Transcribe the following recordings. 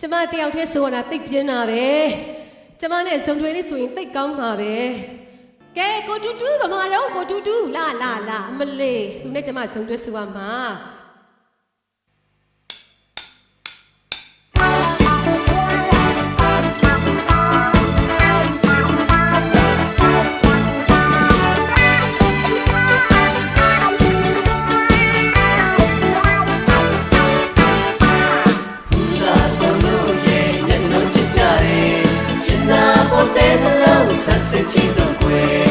ကျမတယောက်တည်းဆိုရတာသိပ်ပြင်းတာပဲကျမနဲ့ဇုံတွေလေးဆိုရင်သိပ်ကောင်းပါပဲကဲကိုတူတူဗမာလုံးကိုတူတူလာလာလာအမလေးသူနဲ့ကျမဇုံတွေဆိုရမှာ နှလုံးဆက်စစ်ကြည့်စုံခွေ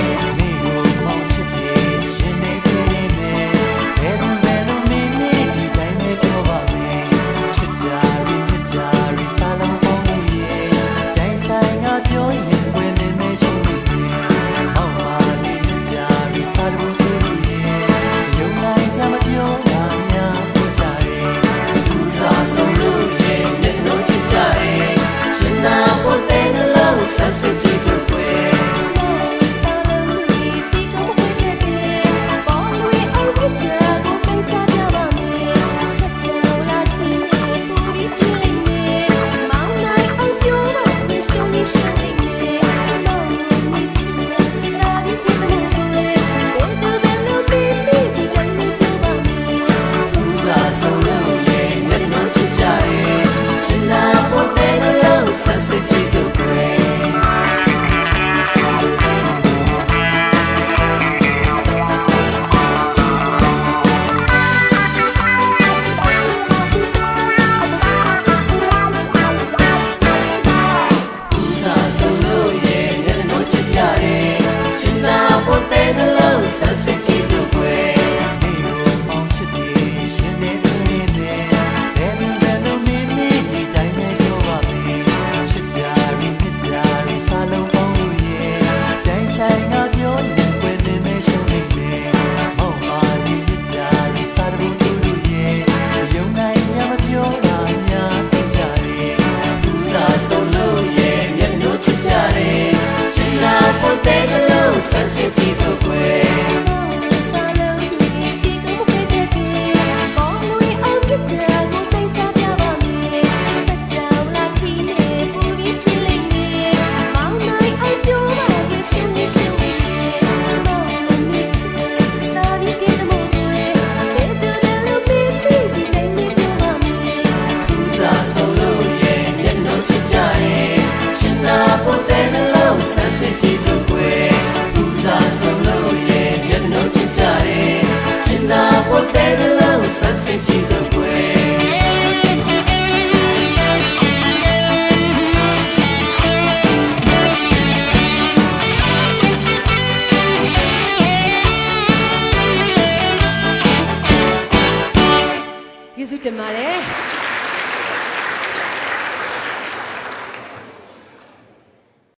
တင်ပါတယ်